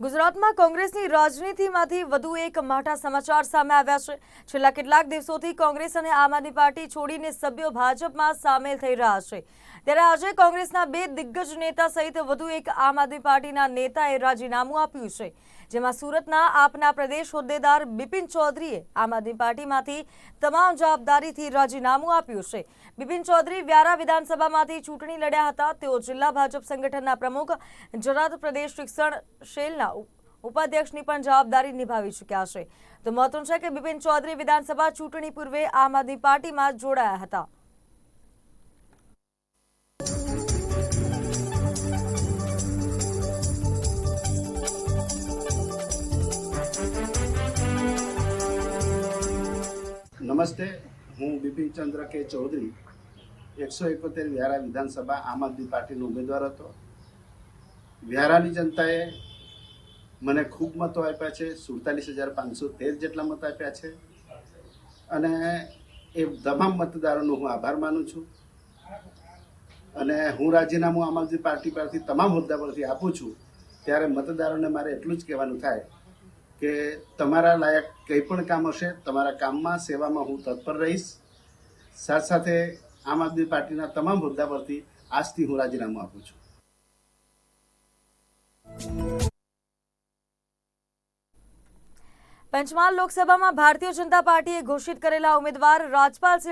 ગુજરાતમાં કોંગ્રેસની રાજનીતિમાંથી વધુ એક મોટા સમાચાર સામે આવ્યા છે. છેલ્લા કેટલાક દિવસોથી કોંગ્રેસ અને આમ આદમી પાર્ટી છોડીને સભ્યો ભાજપમાં સામેલ થઈ રહ્યા છે. ત્યારે આજે કોંગ્રેસના બે દિગ્ગજ નેતા સહિત વધુ એક આમ આદમી પાર્ટીના નેતાએ રાજીનામું આપ્યું છે. જેમાં સુરતના આપના પ્રદેશ હોદ્દેદાર બિપિન ચૌધરીએ આમ આદમી પાર્ટીમાંથી તમામ જવાબદારીથી રાજીનામું આપ્યું છે. બિપિન ચૌધરી વ્યારા વિધાનસભામાંથી ચૂંટણી લડ્યા હતા. તેઓ જિલ્લા ભાજપ સંગઠનના પ્રમુખ જરાત પ્રદેશ શિક્ષણ શેલના ઉપ- ઉપાધ્યક્ષની પણ જવાબદારી નિભાવી ચૂક્યા છે. તો મહત્વનું છે કે બિપિન ચૌધરી વિધાનસભા ચૂંટણી પૂર્વે આમ આદમી પાર્ટીમાં જોડાયા હતા. નમસ્તે, હું બિપિન ચંદ્ર કે ચૌધરી, એકસો એકોતેર વ્યારા વિધાનસભા આમ આદમી પાર્ટીનો ઉમેદવાર હતો. વ્યારાની જનતાએ મને ખૂબ મતો આપ્યા છે. સુડતાલીસ હજાર પાંચસો તેર જેટલા મત આપ્યા છે. અને એ તમામ મતદારોનો હું આભાર માનું છું. અને હું રાજીનામું આમ આદમી પાર્ટી પરથી તમામ હોદ્દા પરથી આપું છું. ત્યારે મતદારોને મારે એટલું જ કહેવાનું થાય કે તમારા લાયક કંઈ પણ કામ હશે, તમારા કામમાં, સેવામાં હું તત્પર રહીશ. સાથે સાથે આમ આદમી પાર્ટીના તમામ હોદ્દા પરથી આજથી હું રાજીનામું આપું છું. પંચમહાલ લોકસભામાં ભારતીય જનતા પાર્ટીએ ઘોષિત કરેલા ઉમેદવાર રાજપાલ